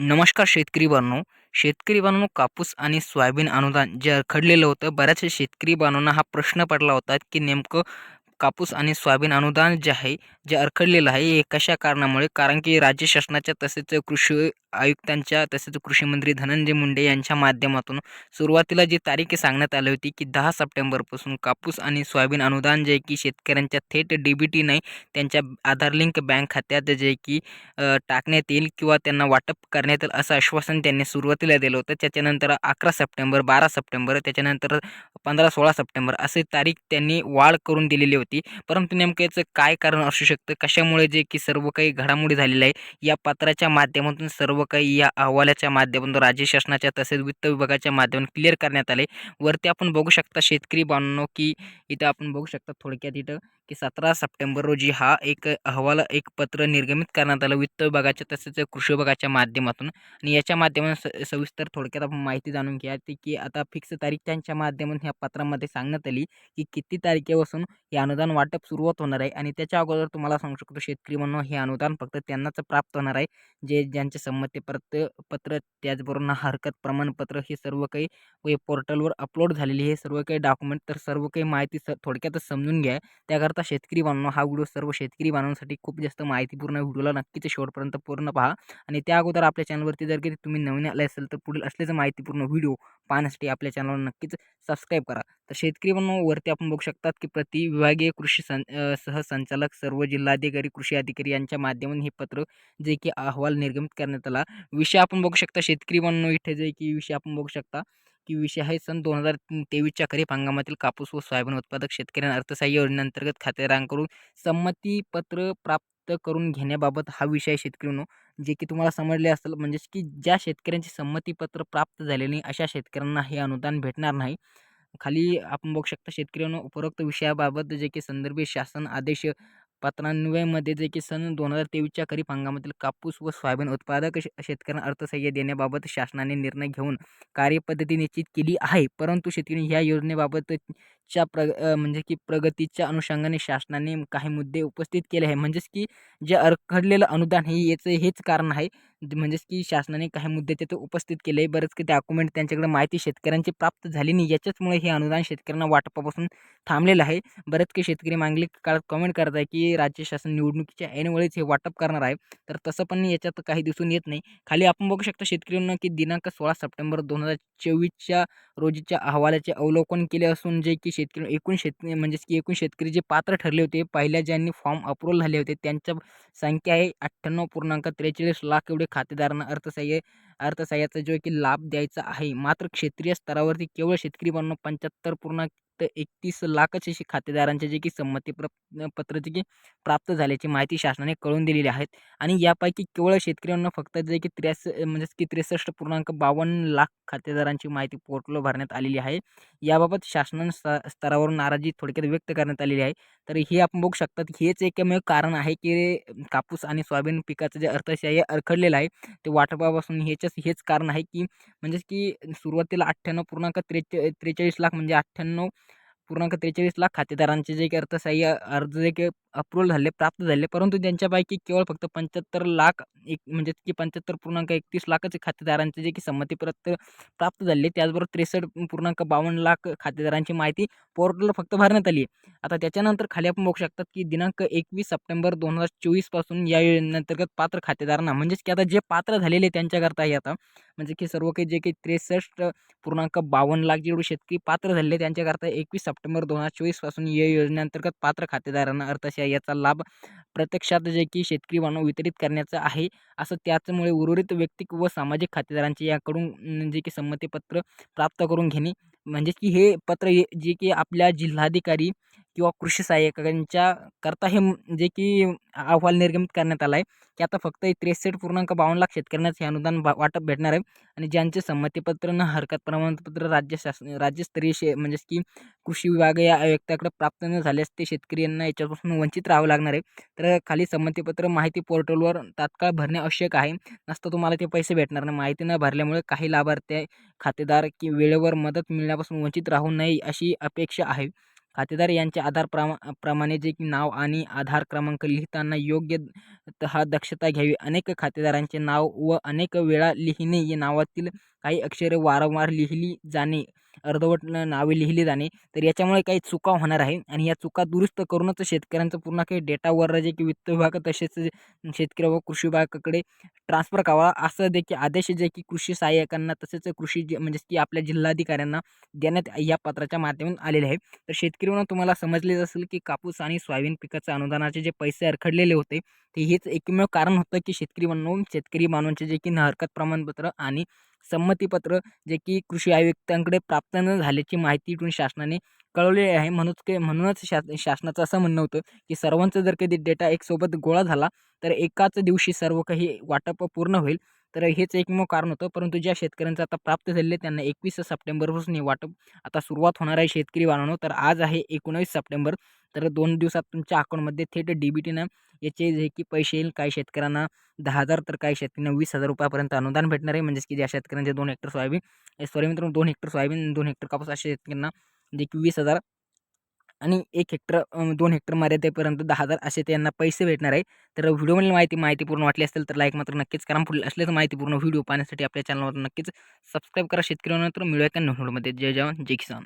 नमस्कार शेतकरी बांधव. शेतकरी बांधव कापूस आणि सोयाबीन अनुदान जे खडलेलं होतं बऱ्याचशा शेतकरी बांधवांना हा प्रश्न पडला होता की नेमकं कापूस आणि सोयाबीन अनुदान जे आहे जे अडखडलेलं आहे हे कशा कारणामुळे? कारण की राज्य शासनाच्या तसेच कृषी आयुक्तांच्या तसेच कृषी मंत्री धनंजय मुंडे यांच्या माध्यमातून सुरुवातीला जी तारीख सांगण्यात आली होती की दहा सप्टेंबरपासून कापूस आणि सोयाबीन अनुदान जे की शेतकऱ्यांच्या थेट डी बी टी नाही त्यांच्या आधार लिंक बँक खात्यात जे की टाकण्यात येईल किंवा त्यांना वाटप करण्यात येईल असं आश्वासन त्यांनी सुरुवातीला दिलं होतं. त्याच्यानंतर अकरा सप्टेंबर बारा सप्टेंबर त्याच्यानंतर पंधरा सोळा सप्टेंबर असे तारीख त्यांनी वाढ करून दिलेली होती. परंतु नेमकं याचं काय कारण असू शकतं? कशामुळे जे की सर्व काही घडामोडी झालेलं आहे या पत्राच्या माध्यमातून सर्व काही या अहवालाच्या माध्यमातून राज्य शासनाच्या तसेच वित्त विभागाच्या माध्यमातून क्लिअर करण्यात आले वरती आपण बघू शकता शेतकरी बांधणो की इथं आपण बघू शकता थोडक्यात इथं की सतरा सप्टेंबर रोजी हा एक अहवाल एक पत्र निर्गमित करण्यात आलं. वित्त विभागाच्या तसेच कृषी विभागाच्या माध्यमातून. आणि याच्या माध्यमातून सविस्तर थोडक्यात आपण माहिती जाणून घ्या. ती की आता फिक्स तारीख त्यांच्या माध्यमातून ह्या पत्रामध्ये सांगण्यात आली की किती तारखेपासून हे अनुदान वाटप सुरुवात होणार आहे. आणि त्याच्या अगोदर तुम्हाला सांगू शकतो शेतकरी म्हणून हे अनुदान फक्त त्यांनाच प्राप्त होणार आहे. जे ज्यांचे संमतीपत्र पत्र त्याचबरोबर हरकत प्रमाणपत्र हे सर्व काही वेब पोर्टलवर अपलोड झालेली हे सर्व काही डॉक्युमेंट तर सर्व काही माहिती स थोडक्यातच समजून घ्या. त्याकरता आता शेतकरी बांधव हा व्हिडिओ सर्व शेतकरी बांधवांसाठी खूप जास्त माहितीपूर्ण व्हिडिओला नक्कीच शेवटपर्यंत पूर्ण पहा. आणि त्या अगोदर आपल्या चॅनलवरती जर कधी तुम्ही नवीन आले असेल तर पुढील असल्याचं माहितीपूर्ण व्हिडिओ पाहण्यासाठी आपल्या चॅनलवर नक्कीच सबस्क्राईब करा. तर शेतकरी बांधव वरती आपण बघू शकतात की प्रति विभागीय कृषी सं सहसंचालक सर्व जिल्हाधिकारी कृषी अधिकारी यांच्या माध्यमातून हे पत्र जे की अहवाल निर्गमित करण्यात आला. विषय आपण बघू शकता शेतकरी बांधव इथे जे की विषय आपण बघू शकता. की विषय आहे सन दोन हजार तेवीसच्या खरीप हंगामातील कापूस व सोयाबीन उत्पादक शेतकऱ्यांना अर्थसहाय्य योजनेअंतर्गत खातेदारांकडून संमतीपत्र प्राप्त करून घेण्याबाबत हा विषय शेतकऱ्यांनो जे की तुम्हाला समजले असेल म्हणजेच की ज्या शेतकऱ्यांची संमतीपत्र प्राप्त झाले नाही अशा शेतकऱ्यांना हे अनुदान भेटणार नाही. खाली आपण बघू शकता शेतकऱ्यांना उपरोक्त विषयाबाबत जे की संदर्भित शासन आदेश पत्रान्वयमध्ये जे की सन दोन हजार तेवीसच्या खरीप हंगामातील कापूस व सोयाबीन उत्पादक शेतकऱ्यांना अर्थसहाय्य देण्याबाबत शासनाने निर्णय घेऊन कार्यपद्धती निश्चित केली आहे. परंतु शेतकरी ह्या योजनेबाबतच्या प्र म्हणजे की प्रगतीच्या अनुषंगाने शासनाने काही मुद्दे उपस्थित केले आहे म्हणजेच की जे अरखडलेलं अनुदान हे याचं हेच कारण आहे. म्हणजेच की शासनाने काही मुद्दे तिथे उपस्थित केले. बरंच की डॉक्युमेंट त्यांच्याकडे माहिती शेतकऱ्यांची प्राप्त झाली नाही. याच्याचमुळे हे अनुदान शेतकऱ्यांना वाटपापासून थांबलेलं आहे. बरेच काही शेतकरी मागणी काळात कमेंट करत आहे की राज्य शासन निवडणुकीच्या ऐनवेळीच हे वाटप करणार आहे. तर तसं पण याच्यात काही दिसून येत नाही. खाली आपण बघू शकतो शेतकऱ्यांना की दिनांक सोळा सप्टेंबर दोन हजार चोवीसच्या रोजीच्या अहवालाचे अवलोकन केले असून जे की शेतकरी एकूण शेत म्हणजेच की एकूण शेतकरी जे पात्र ठरले होते. पहिल्या ज्यांनी फॉर्म अप्रूव्हल झाले होते त्यांच्या संख्या आहे अठ्ठ्याण्णव पूर्णांक त्रेचाळीस लाख एवढे खातेदारांना अर्थसहाय्य अर्थसहाय्याचा जो की लाभ द्यायचा आहे. मात्र क्षेत्रीय स्तरावरती केवळ शेतकरी बांधव पंच्याहत्तर पूर्णांक एकतीस लाखच अशी खातेदारांचे जे की संमती प्र पत्र जे की प्राप्त झाल्याची माहिती शासनाने कळून दिलेली आहेत. आणि यापैकी केवळ शेतकऱ्यांना फक्त जे की त्र्यास म्हणजेच की त्रेसष्ट पूर्णांक बावन्न लाख खातेदारांची माहिती पोर्टल भरण्यात आलेली आहे. याबाबत शासन स्तरावरून नाराजी थोडक्यात व्यक्त करण्यात आलेली आहे. तर हे आपण बघू शकतात हेच एकमेव कारण आहे की कापूस आणि सोयाबीन पिकाचं जे अर्थशाही अडखडलेलं आहे ते वाटपापासून ह्याच्याच हेच कारण आहे की म्हणजेच की सुरुवातीला अठ्ठ्याण्णव पूर्णांक त्रेच त्रेचाळीस लाख म्हणजे अठ्ठ्याण्णव पूर्णांक त्रेचाळीस लाख खातेदारांचे जे की अर्थसहाय्य अर्ज जे की अप्रूव्हल झाले प्राप्त झाले. परंतु त्यांच्यापैकी केवळ फक्त पंच्याहत्तर लाख एक म्हणजे की पंच्याहत्तर पूर्णांक एकतीस लाखच खातेदारांचे जे की संमतीपत्र प्राप्त झाले. त्याचबरोबर त्रेसष्ट पूर्णांक बावन्न लाख खातेदारांची माहिती पोर्टलवर फक्त भरण्यात आली. आहे आता त्याच्यानंतर खाली आपण बघू शकतात की दिनांक एकवीस सप्टेंबर दोन हजार चोवीसपासून या योजनेअंतर्गत पात्र खातेदारांना म्हणजेच की आता जे पात्र झालेले त्यांच्याकरता हे आता म्हणजे की सर्व काही जे काही त्रेसष्ट पूर्णांक बावन्न लाख जेवढे शेतकरी पात्र झाले त्यांच्याकरता एकवीस सप्टेंबर दोन हजार चोवीसपासून या योजनेअंतर्गत पात्र खातेदारांना अर्थशा याचा लाभ प्रत्यक्षात जे की शेतकरी बांधव वितरित करण्याचं आहे. असं त्याचमुळे उर्वरित वैयक्तिक व सामाजिक खातेदारांचे याकडून जे की संमतीपत्र प्राप्त करून घेणे. म्हणजेच की हे पत्र जे की आपल्या जिल्हाधिकारी किंवा कृषी सहाय्यकांच्या करता हे जे की अहवाल निर्गमित करण्यात आला आहे की आता फक्त त्रेसष्ट पूर्णांक बावन्न लाख शेतकऱ्यांनाच हे अनुदान वाटप भेटणार आहे. आणि ज्यांचे संमतीपत्र न हरकत प्रमाणपत्र राज्य शासन राज्यस्तरीय शे म्हणजेच की कृषी विभाग या आयुक्ताकडे प्राप्त न झाल्यास ते शेतकरी यांना याच्यापासून वंचित राहावं लागणार आहे. तर खाली संमतीपत्र माहिती पोर्टलवर तात्काळ भरणे आवश्यक आहे. नसतं तुम्हाला ते पैसे भेटणार नाही. माहिती न भरल्यामुळे काही लाभार्थी खातेदार की वेळेवर मदत मिळण्यापासून वंचित राहू नये अशी अपेक्षा आहे. खातेदार यांच्या आधार प्रमा प्रमाणे जे की नाव आणि आधार क्रमांक लिहिताना योग्य त हा दक्षता घ्यावी. अनेक खातेदारांचे नाव व अनेक वेळा लिहिणे या नावातील काही अक्षरे वारंवार लिहिली जाणे अर्धवट नावे लिहिली जाणे तर याच्यामुळे काही चुका होणार आहे. आणि या चुका दुरुस्त करूनच शेतकऱ्यांचं पूर्ण काही डेटावर जे की वित्त विभाग तसेच शेतकरी व कृषी विभागाकडे ट्रान्सफर करावा. असं देखील आदेश जे की कृषी सहाय्यकांना तसेच कृषी जे म्हणजेच की आपल्या जिल्हाधिकाऱ्यांना देण्यात या पत्राच्या माध्यमातून आलेले आहे. तर शेतकरी म्हणून तुम्हाला समजलेच असेल की कापूस आणि सोयाबीन पिकाचं अनुदानाचे जे पैसे अडखडलेले होते ते हेच एकमेव कारण होतं की शेतकरी म्हणून शेतकरी बांधवांचे जे की हरकत प्रमाणपत्र आणि संमतीपत्र जे की कृषी आयुक्तांकडे प्राप्त न झाल्याची माहिती इथून शासनाने कळवलेली आहे. म्हणूनच के म्हणूनच शा शासनाचं असं म्हणणं होतं की सर्वांचं जर कधी डेटा एकसोबत गोळा झाला तर एकाच दिवशी सर्व काही वाटप पूर्ण होईल. तर हेच एकमेव कारण होतं. परंतु ज्या शेतकऱ्यांचं आता प्राप्त झालेले त्यांना एकवीस सप्टेंबरपासून हे वाटप आता सुरुवात होणार आहे शेतकरी बांधवांनो. तर आज आहे एकोणावीस सप्टेंबर. तर दोन दिवसात तुमच्या अकाउंटमध्ये थेट डी बी टीनं याचे जे की पैसे येईल काही शेतकऱ्यांना दहा हजार तर काही शेतकऱ्यांना वीस हजार रुपयापर्यंत अनुदान भेटणार आहे. म्हणजेच की ज्या शेतकऱ्यांचे दोन हेक्टर सोयाबीन सॉरी मित्रांनो दोन हेक्टर सोयाबीन दोन हेक्टर कापूस अशा शेतकऱ्यांना जे की वीस हजार आणि एक हेक्टर दोन हेक्टर मर्यादेपर्यंत दहा हजार असे त्यांना पैसे भेटणार आहे. तर व्हिडिओमधील माहिती माहितीपूर्ण वाटली असेल तर लाईक मात्र नक्कीच करा. पुढील असल्याचं माहितीपूर्ण व्हिडिओ पाहण्यासाठी आपल्या चॅनलवर नक्कीच सबस्क्राईब करा. शेतकऱ्यांना तर मिळूया का व्हिडिओमध्ये जय जवान जय किसान.